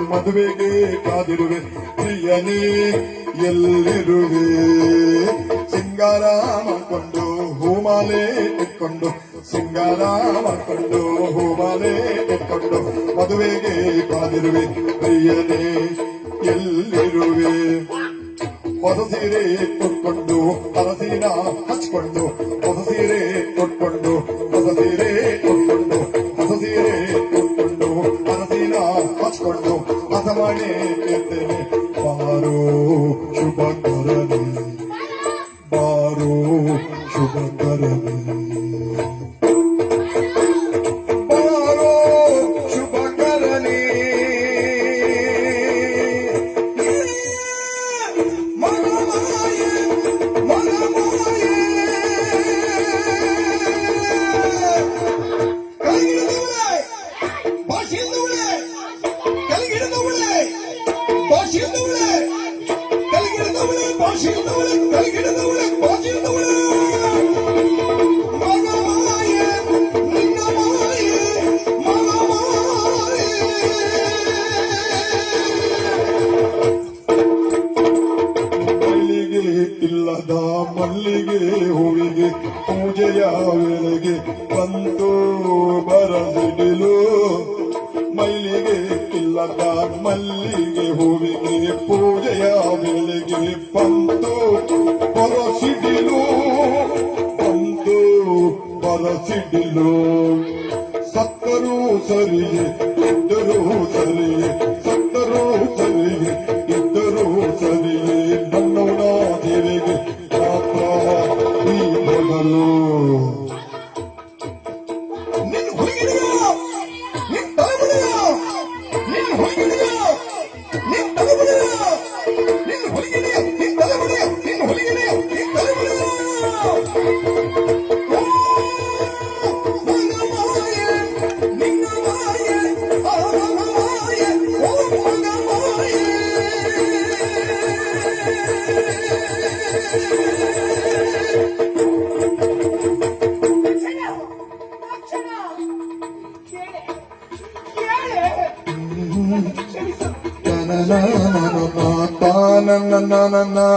ಮದುವೆಗೆ ಕಾದಿರುವೆ. ಪ್ರಿಯನೇ, ಎಲ್ಲಿರುವೆ? ಸಿಂಗಾರ ಮಾಡಿಕೊಂಡು ಹೂಮಾಲೆ ಇಟ್ಕೊಂಡು ಸಿಂಗಾರ ಮಾಡಿಕೊಂಡು ಹೂಮಾಲೆ ಇಟ್ಕೊಂಡು ಮದುವೆಗೆ ಕಾದಿರುವೆ. ಪ್ರಿಯನೇ, ಎಲ್ಲಿರುವೆ? ಹೊಸ ಸೀರೆ ಕೊಟ್ಕೊಂಡು ಹರಸೀನ ಹಚ್ಕೊಂಡು ಹೊಸ ಸೀರೆ ಕೊಟ್ಕೊಂಡು ಹೊಸ ಸೀರೆ ಕೊಟ್ಕೊಂಡು পেতে বারো শুভ করণী বারো শুভ করণী ಮಾಯೆ ಮನಮಾಯೆ ಮಲ್ಲಿಗೆ ಹೂವಿಗೆ ಪೂಜೆಯ ವೇಳೆಗೆ ಬಂದು ಬರಸಿಡಿಲು ಮಲ್ಲಿಗೆ ಇಲ್ಲದ ಮಲ್ಲಿಗೆ ಹೂವಿಗೆ ಬರಸಿಡಿಲು ಸತ್ತರೂ ಸರಿಯೇ na na na na